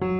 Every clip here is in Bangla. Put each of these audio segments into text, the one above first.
নমস্কার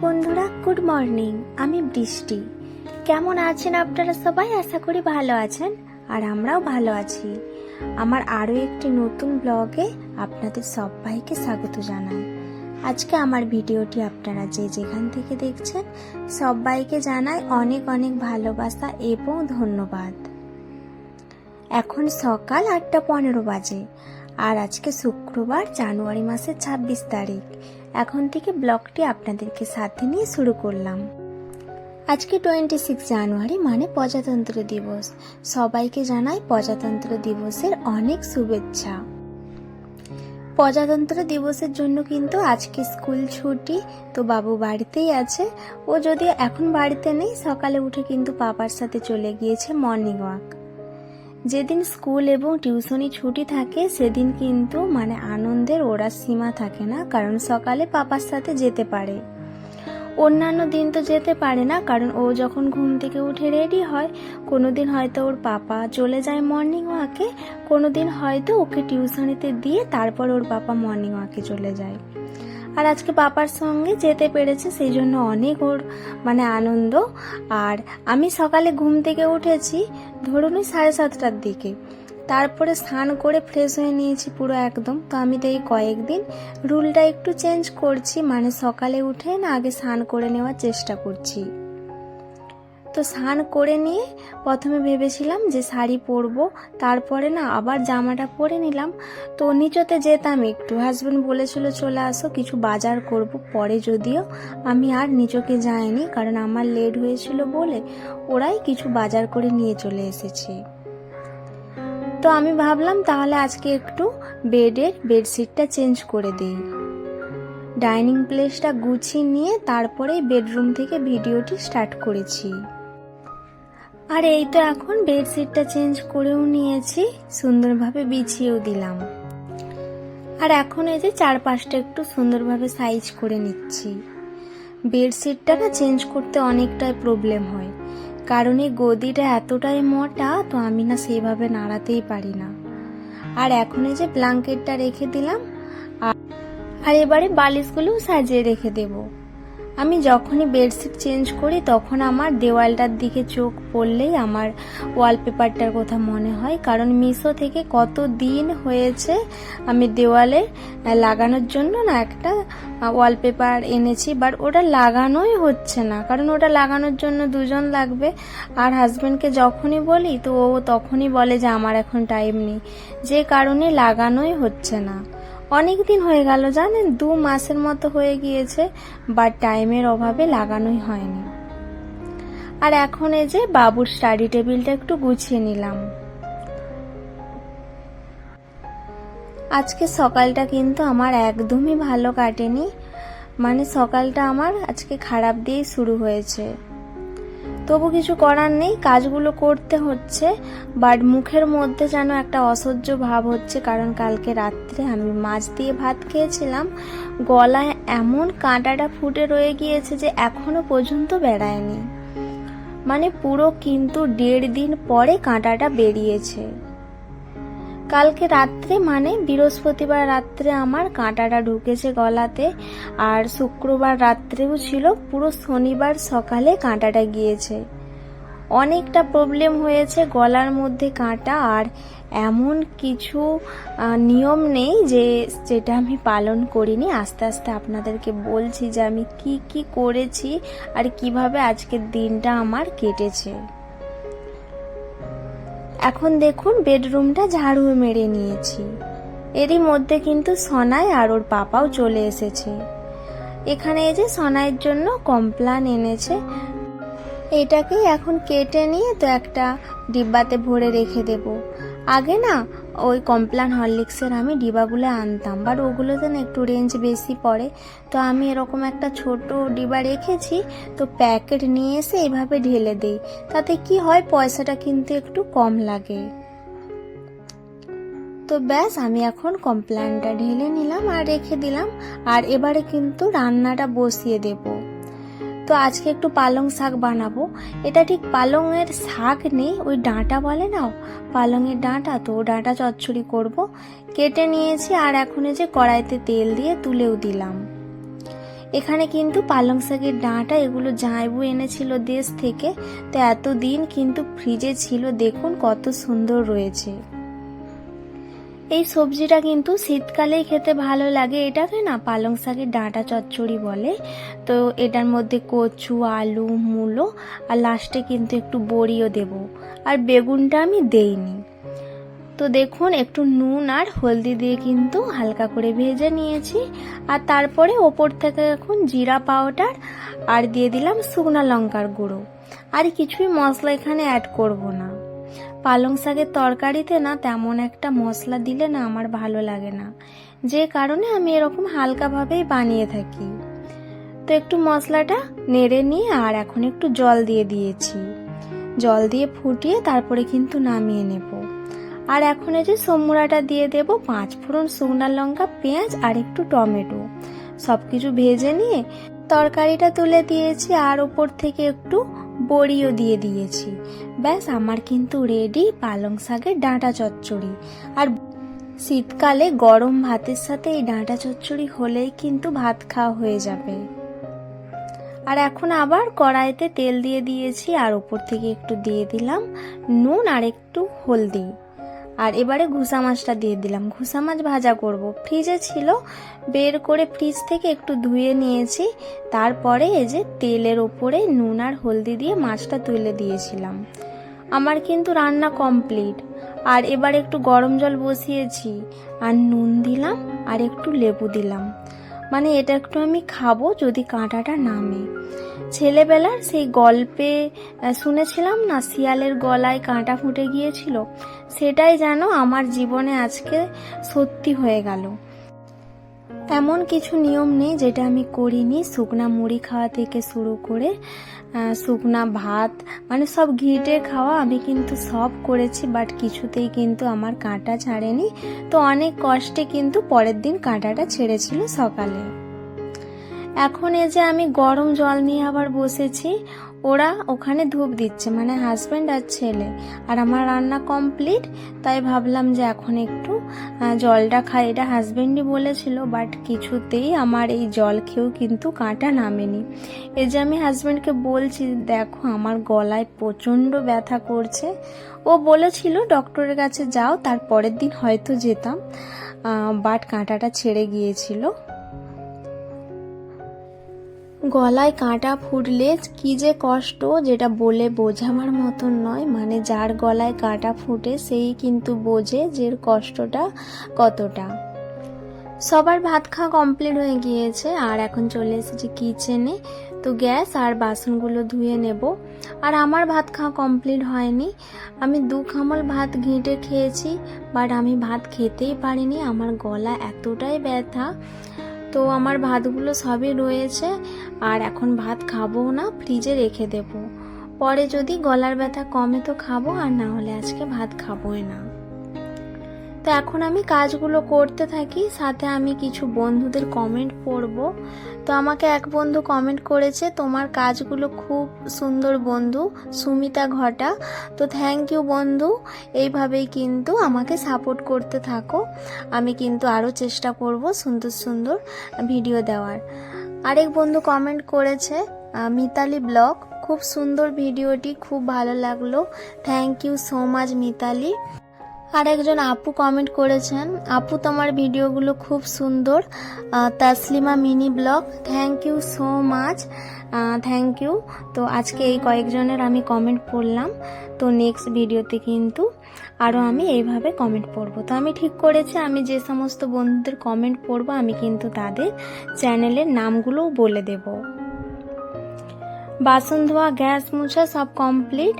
বন্ধুরা গুড মর্নিং। আমি বৃষ্টি। কেমন আছেন আপনারা সবাই? আশা করি ভালো আছেন, আর আমরাও ভালো আছি। আমার আরও একটি নতুন ব্লগে আপনাদের সবাইকে স্বাগত জানাই। আজকে আমার ভিডিওটি আপনারা যে যেখান থেকে দেখছেন, সবাইকে জানাই অনেক অনেক ভালোবাসা এবং ধন্যবাদ। এখন সকাল আটটা পনেরো বাজে, আর আজকে শুক্রবার, জানুয়ারি মাসের ছাব্বিশ তারিখ। এখন থেকে ব্লগটি আপনাদেরকে সাথে নিয়ে শুরু করলাম। আজকে টোয়েন্টি সিক্স জানুয়ারি মানে প্রজাতন্ত্র দিবস। সবাইকে জানাই প্রজাতন্ত্র দিবসের অনেক শুভেচ্ছা। প্রজাতন্ত্র দিবসের জন্য কিন্তু আজকে স্কুল ছুটি, তো বাবু বাড়িতেই আছে। ও যদি এখন বাড়িতে নেই, সকালে উঠে কিন্তু পাপার সাথে চলে গিয়েছে মর্নিং ওয়াক যেদিন স্কুল এবং টিউশনি ছুটি থাকে, সেদিন কিন্তু মানে আনন্দের ওরা সীমা থাকে না, কারণ সকালে পাপার সাথে যেতে পারে। অন্যান্য দিন তো যেতে পারে না, কারণ ও যখন ঘুম থেকে উঠে রেডি হয় কোনো দিন হয়তো ওর পাপা চলে যায় মর্নিং ওয়াকে কোনো দিন হয়তো ওকে টিউশনিতে দিয়ে তারপর ওর পাপা মর্নিং ওয়াকে চলে যায়। আর আজকে পাপার সঙ্গে যেতে পেরেছে, সেই জন্য অনেক ওর মানে আনন্দ। আর আমি সকালে ঘুম থেকে উঠেছি, ধরুন ওই সাড়ে সাতটার দিকে। তারপরে স্নান করে ফ্রেশ হয়ে নিয়েছি পুরো একদম। তো আমি তো এই কয়েকদিন রুলটা একটু চেঞ্জ করছি মানে সকালে উঠে না আগে স্নান করে নেওয়ার চেষ্টা করছি। তো স্নান করে নিয়ে প্রথমে ভেবেছিলাম যে শাড়ি পরবো, তারপরে না আবার জামাটা পরে নিলাম। তো নিচতে যেতাম একটু হাজব্যান্ড বলেছিল চলে আসো, কিছু বাজার করব পরে যদিও আমি আর নিচকে যাইনি, কারণ আমার লেট হয়েছিল বলে ওরাই কিছু বাজার করে নিয়ে চলে এসেছে। তো আমি ভাবলাম তাহলে আজকে একটু বেডের বেডশিটটা চেঞ্জ করে দিই। ডাইনিং প্লেসটা গুছিয়ে নিয়ে তারপরে বেডরুম থেকে ভিডিওটি স্টার্ট করেছি। আর এই তো এখন বেডশিটটা চেঞ্জ করেও নিয়েছি, সুন্দরভাবে বিছিয়েও দিলাম। আর এখন এই যে চারপাশটা একটু সুন্দরভাবে সাইজ করে নিচ্ছি। বেডশিটটা না চেঞ্জ করতে অনেকটাই প্রবলেম হয়। কারণ এই গদিটা এতটাই মোটা, তো আমি না সেইভাবে নাড়াতেই পারি না। আর এখন এই যে ব্ল্যাঙ্কেটটা রেখে দিলাম আর- এবারে বালিশগুলোও সাজিয়ে রেখে দেবো। আমি যখনই বেডশিট চেঞ্জ করি, তখন আমার দেওয়ালটার দিকে চোখ পড়লেই আমার ওয়ালপেপারটার কথা মনে হয়। কারণ মিশো থেকে কত দিন হয়েছে আমি দেওয়ালে লাগানোর জন্য না একটা ওয়ালপেপার এনেছি বাট ওটা লাগানোই হচ্ছে না। কারণ ওটা লাগানোর জন্য দুজন লাগবে। আর হাজব্যান্ডকে যখনই বলি, তো ও তখনই বলে যে আমার এখন টাইম নেই। যে কারণে লাগানোই হচ্ছে না। অনেক দিন হয়ে গেল, জানেন, দু মাসের মতো হয়ে গিয়েছে বাট টাইমের অভাবে লাগানোই হয়নি। আর এখন এই যে বাবুর স্টাডি টেবিলটা একটু গুছিয়ে নিলাম। আজকে সকালটা কিন্তু আমার একদমই ভালো কাটেনি মানে সকালটা আমার আজকে খারাপ দিয়েই শুরু হয়েছে। তবু কিছু করার নেই, কাজগুলো করতে হচ্ছে বাট মুখের মধ্যে যেন একটা অসহ্য ভাব হচ্ছে, কারণ কালকে রাত্রে আমি মাছ দিয়ে ভাত খেয়েছিলাম, গলায় এমন কাঁটাটা ফুটে রয়ে গিয়েছে যে এখনও পর্যন্ত বেড়ায়নি। মানে পুরো কিন্তু দেড় দিন পরে কাঁটাটা বেরিয়েছে। কালকে রাত্রে মানে বৃহস্পতিবার রাত্রে আমার কাঁটাটা ঢুকেছে গলাতে, আর শুক্রবার রাত্রেও ছিল, পুরো শনিবার সকালে কাঁটাটা গিয়েছে। অনেকটা প্রবলেম হয়েছে গলার মধ্যে কাঁটা, আর এমন কিছু নিয়ম নেই যে যেটা আমি পালন করিনি। আস্তে আস্তে আপনাদেরকে বলছি যে আমি কি কি করেছি আর কীভাবে আজকের দিনটা আমার কেটেছে। এখন দেখুন বেডরুমটা ঝাড়ু মেরে নিয়েছি। এরই মধ্যে কিন্তু সনাই আর ওর পাপাও চলে এসেছে। এখানে এই যে সনাইয়ের জন্য কমপ্লান এনেছে। এটাকে এখন কেটে নিয়ে তো একটা ডিব্বাতে ভরে রেখে দেব। আগে না ওই কমপ্লান হরলিক্সের আমি ডিবাগুলো আনতাম। বাট ওগুলোতে না একটু রেঞ্জ বেশি পড়ে। তো আমি এরকম একটা ছোট ডিবা রেখেছি, তো প্যাকেট নিয়ে এসে এভাবে ঢেলে দিই। তাতে কি হয়, পয়সাটা কিন্তু একটু কম লাগে। তো ব্যাস, আমি এখন কমপ্ল্যানটা ঢেলে নিলাম আর রেখে দিলাম। আর এবারে কিন্তু রান্নাটা বসিয়ে দেব। তো আজকে একটু পালং শাক বানাবো। এটা ঠিক পালংয়ের শাক নেই, ওই ডাঁটা বলে না? পালংয়ের ডাঁটা, তো ডাঁটা চচ্চড়ি করব। কেটে নিয়েছি আর এখন যে কড়াইতে তেল দিয়ে তুলেও দিলাম। এখানে কিন্তু পালং শাকের ডাঁটা, এগুলো জাঁইবু এনেছিল দেশ থেকে। তো এতদিন কিন্তু ফ্রিজে ছিল, দেখুন কত সুন্দর রয়েছে। এই সবজিটা কিন্তু শীতকালেই খেতে ভালো লাগে। এটাকে না পালং শাকের ডাঁটা চচ্চড়ি বলে। তো এটার মধ্যে কচু, আলু, মূলো আর লাস্টে কিন্তু একটু বড়িও দেব। আর বেগুনটা আমি দেইনি। তো দেখুন, একটু নুন আর হলদি দিয়ে কিন্তু হালকা করে ভেজে নিয়েছি। আর তারপরে ওপর থেকে এখন জিরা পাউডার আর দিয়ে দিলাম শুকনো লঙ্কার গুঁড়ো। আর কিছুই মশলা এখানে অ্যাড করব না। পালং শাকের তরকারিতে না তেমন একটা মশলা দিলে না আমার ভালো লাগে না। যে কারণে আমি এরকম হালকাভাবেই বানিয়ে থাকি। তো একটু মশলাটা নেড়ে নিয়ে আর এখন একটু জল দিয়ে দিয়েছি। জল দিয়ে ফুটিয়ে তারপরে কিন্তু নামিয়ে নেব। আর এখন এই যে সমুরাটা দিয়ে দেব, পাঁচ ফোড়ন শুকনো লঙ্কা, পেঁয়াজ আর একটু টমেটো। সব কিছু ভেজে নিয়ে তরকারিটা তুলে দিয়েছি আর ওপর থেকে একটু বড়িও দিয়ে দিয়েছি। ব্যাস, আমার কিন্তু রেডি পালং শাকের ডাঁটা চচ্চড়ি। আর শীতকালে গরম ভাতের সাথে এই ডাঁটা চচ্চড়ি হলেই কিন্তু ভাত খাওয়া হয়ে যাবে। আর এখন আবার কড়াইতে তেল দিয়ে দিয়েছি, আর ওপর থেকে একটু দিয়ে দিলাম নুন আর একটু হলদি। আর এবারে ঘুষা মাছটা দিয়ে দিলাম। ঘুষা মাছ ভাজা করব। ফ্রিজে ছিল, বের করে ফ্রিজ থেকে একটু ধুয়ে নিয়েছি। তারপরে এই যে তেলের ওপরে নুন আর হলদি দিয়ে মাছটা তুলে দিয়েছিলাম। আমার কিন্তু রান্না কমপ্লিট। আর এবার একটু গরম জল বসিয়েছি। আর নুন দিলাম, আর একটু লেবু দিলাম। মানে এটা একটু আমি খাব যদি কাঁটাটা নামে। ছেলেবেলার সেই গল্পে শুনেছিলাম না, শিয়ালের গলায় কাঁটা ফুটে গিয়েছিল? সেটাই যেন আমার জীবনে আজকে সত্যি হয়ে গেল। এমন কিছু নিয়ম নেই যেটা আমি করিনি। শুকনা মুড়ি খাওয়া থেকে শুরু করে শুকনা ভাত মানে সব ঘিটে খাওয়া আমি কিন্তু সব করেছি বাট কিছুতেই কিন্তু আমার কাঁটা ছাড়েনি। তো অনেক কষ্টে কিন্তু পরের দিন কাঁটাটা ছেড়েছিল সকালে। এখন এ যে আমি গরম জল নিয়ে আবার বসেছি ওরা ওখানে ধূপ দিচ্ছে মানে হাজব্যান্ড আর ছেলে। আর আমার রান্না কমপ্লিট তাই ভাবলাম যে এখন একটু জলটা খাই। এটা হাজব্যান্ডই বলেছিল বাট কিছুতেই আমার এই জল খেয়েও কিন্তু কাঁটা নামেনি। এই যে আমি হাজব্যান্ডকে বলছি, দেখো আমার গলায় প্রচণ্ড ব্যথা করছে। ও বলেছিল, ডক্টরের কাছে যাও তার পরের দিন হয়তো যেতাম। বাট কাঁটাটা ছেড়ে গিয়েছিল। গলায় কাঁটা ফুটলে কি যে কষ্ট, যেটা বলে বোঝাবার মতন নয়। মানে যার গলায় কাঁটা ফুটে, সেই কিন্তু বোঝে যে কষ্টটা কতটা। সবার ভাত খাওয়া কমপ্লিট হয়ে গিয়েছে, আর এখন চলে এসেছি কিচেনে তো গ্যাস আর বাসনগুলো ধুয়ে নেব। আর আমার ভাত খাওয়া কমপ্লিট হয়নি। আমি দু খামল ভাত ঘেঁটে খেয়েছি বাট আমি ভাত খেতেই পারিনি। আমার গলা এতটাই ব্যথা। তো আমার ভাতগুলো সবই রয়েছে, আর এখন ভাত খাব না, ফ্রিজে রেখে দেব। পরে যদি গলার ব্যথা কমে তো খাব, আর না হলে আজকে ভাত খাবোই না। এখন আমি কাজগুলো করতে থাকি, সাথে আমি কিছু বন্ধুদের কমেন্ট পড়ব। তো আমাকে এক বন্ধু কমেন্ট করেছে, তোমার কাজগুলো খুব সুন্দর বন্ধু, সুমিতা ঘটা। তো থ্যাংক ইউ বন্ধু, এইভাবেই কিন্তু আমাকে সাপোর্ট করতে থাকো। আমি কিন্তু আরও চেষ্টা করব সুন্দর সুন্দর ভিডিও দেওয়ার। আরেক বন্ধু কমেন্ট করেছে মিতালি ব্লগ, খুব সুন্দর ভিডিওটি খুব ভালো লাগল। Thank you so much Mitali. আর একজন আপু কমেন্ট করেছেন, আপু, তোমার ভিডিওগুলো খুব সুন্দর। Taslima mini blog thank you so much thank you তো আজকে এই কয়েকজনের আমি কমেন্ট পড়লাম, তো নেক্সট ভিডিওতে কিন্তু আরও আমি এইভাবে কমেন্ট পড়ব। তো আমি ঠিক করেছি, আমি যে সমস্ত বন্ধুদের কমেন্ট পড়ব, আমি কিন্তু তাদের চ্যানেলের নামগুলোও বলে দেব। বাসন ধোয়া, গ্যাস মোছা, সব কমপ্লিট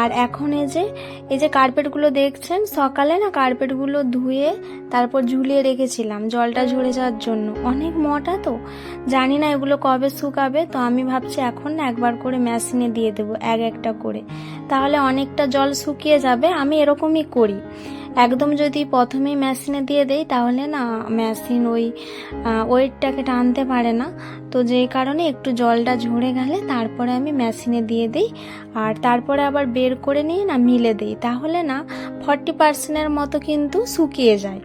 আর এখন এই যে এই যে কার্পেটগুলো দেখছেন, সকালে না কার্পেটগুলো ধুয়ে তারপর ঝুলিয়ে রেখেছিলাম, জলটা ঝরে যাওয়ার জন্য। অনেক মোটা তো, জানি না এগুলো কবে শুকাবে, তো আমি ভাবছি এখন না একবার করে মেশিনে দিয়ে দেবো, এক একটা করে। তাহলে অনেকটা জল শুকিয়ে যাবে, আমি এরকমই করি। একদম যদি প্রথমেই মেশিনে দিয়ে দেই, তাহলে না মেশিন ওই ওয়েটটাকে টানতে পারে না। তো যেই কারণে একটু জলটা ঝরে গেলে তারপরে আমি মেশিনে দিয়ে দিই। আর তারপরে আবার বের করে নিয়ে না মিলে দিই। তাহলে না ফর্টি পার্সেন্টের মতো কিন্তু শুকিয়ে যায়।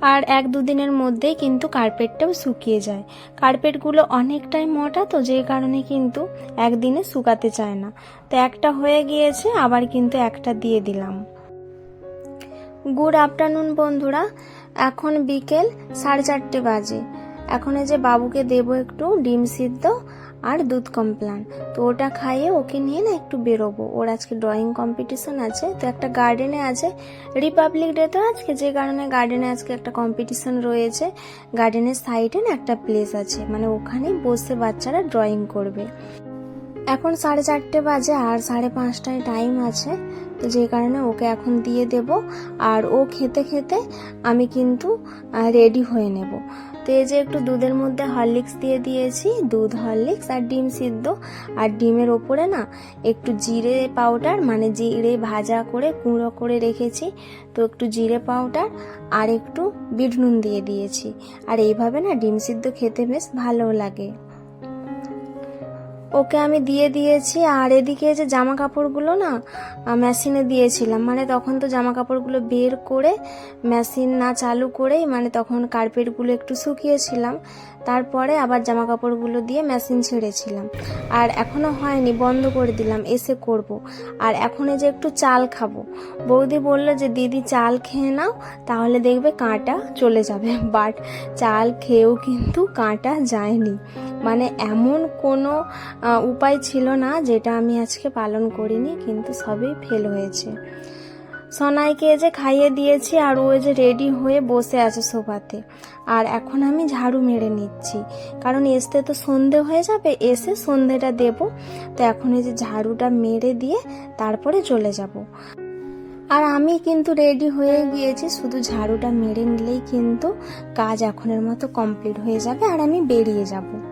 আর এক দুদিনের মধ্যেই কিন্তু কার্পেটটাও শুকিয়ে যায়। কার্পেটগুলো অনেকটাই মোটা, তো যেই কারণে কিন্তু একদিনে শুকাতে চায় না। তো একটা হয়ে গিয়েছে, আবার কিন্তু একটা দিয়ে দিলাম। গুড আফটারনুন বন্ধুরা, এখন বিকেল সাড়ে চারটে বাজে। এখন এই যে বাবুকে দেব একটু ডিম সিদ্ধ আর দুধ কমপ্লান। তো ওটা খাইয়ে ওকে নিয়ে না একটু বেরোবো। ওর আজকে ড্রয়িং কম্পিটিশন আছে, তো একটা গার্ডেনে আছে। রিপাবলিক ডে তো আজকে, যে কারণে গার্ডেনে আজকে একটা কম্পিটিশন রয়েছে। গার্ডেনের সাইডে না একটা প্লেস আছে মানে ওখানে বসে বাচ্চারা ড্রয়িং করবে। এখন সাড়ে চারটে বাজে আর সাড়ে পাঁচটায় টাইম আছে, তো যে কারণে ওকে এখন দিয়ে দেব। আর ও খেতে খেতে আমি কিন্তু রেডি হয়ে নেব। তো এই যে একটু দুধের মধ্যে হরলিক্স দিয়ে দিয়েছি, দুধ, হরলিক্স আর ডিম সিদ্ধ। আর ডিমের ওপরে না একটু জিরে পাউডার মানে জিরে ভাজা করে গুঁড়ো করে রেখেছি। তো একটু জিরে পাউডার আর একটু বিট নুন দিয়ে দিয়েছি। আর এইভাবে না ডিম সিদ্ধ খেতে বেশ ভালো লাগে। ওকে আমি দিয়ে দিয়েছি, আর এদিকে যে জামা কাপড়গুলো না মেশিনে দিয়েছিলাম। মানে তখন তো জামা কাপড়গুলো বের করে মেশিন না চালু করেই মানে তখন কার্পেটগুলো একটু শুকিয়েছিলাম। তারপরে আবার জামা কাপড়গুলো দিয়ে মেশিন ছেড়েছিলাম। আর এখনও হয়নি, বন্ধ করে দিলাম, এসে করব। আর এখন যে একটু চাল খাব। বৌদি বলল যে, দিদি, চাল খেয়ে নাও, তাহলে দেখবে কাঁটা চলে যাবে। বাট চাল খেয়েও কিন্তু কাঁটা যায়নি। মানে এমন কোনো উপায় ছিল না, যেটা আমি আজকে পালন করিনি, কিন্তু সবই ফেল হয়েছে। সনাইকে যে খাইয়ে দিয়েছি, আর ও যে রেডি হয়ে বসে আছে সোফাতে। আর এখন আমি ঝাড়ু মেরে নিচ্ছি। কারণ এসতে তো সন্ধে হয়ে যাবে, এসে সন্ধেটা দেব। তো এখন এই যে ঝাড়ুটা মেরে দিয়ে তারপরে চলে যাব। আর আমি কিন্তু রেডি হয়ে গিয়েছি, শুধু ঝাড়ুটা মেরে নিলেই কিন্তু কাজ এখনের মতো কমপ্লিট হয়ে যাবে, আর আমি বেরিয়ে যাব।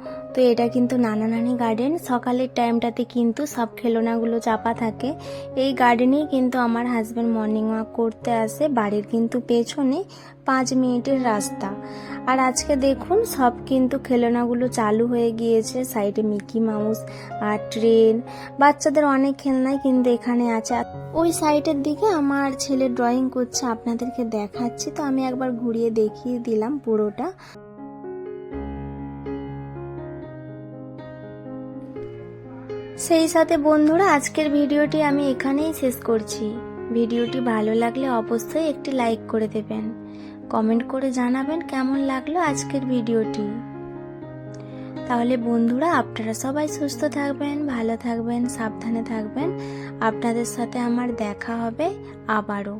তো এটা কিন্তু নানা নানি গার্ডেন সকালের টাইমটাতে কিন্তু সব খেলনাগুলো চাপা থাকে। এই গার্ডেনেই কিন্তু আমার হাজব্যান্ড মর্নিং ওয়াক করতে আসে। বাড়ির কিন্তু পেছনে পাঁচ মিনিটের রাস্তা। আর আজকে দেখুন, সব কিন্তু খেলনাগুলো চালু হয়ে গিয়েছে। সাইডে মিকি মাউস, আর ট্রেন বাচ্চাদের অনেক খেলনাই কিন্তু এখানে আছে। ওই সাইডের দিকে আমার ছেলে ড্রয়িং করছে। আপনাদেরকে দেখাচ্ছি। তো আমি একবার ঘুরিয়ে দেখিয়ে দিলাম পুরোটা। সেই সাথে বন্ধুরা, আজকের ভিডিওটি আমি এখানেই শেষ করছি। ভিডিওটি ভালো লাগলে অবশ্যই একটি লাইক করে দেবেন। কমেন্ট করে জানাবেন কেমন লাগল আজকের ভিডিওটি। তাহলে বন্ধুরা, আপনারা সবাই সুস্থ থাকবেন, ভালো থাকবেন, সাবধানে থাকবেন। আপনাদের সাথে আমার দেখা হবে আবারও।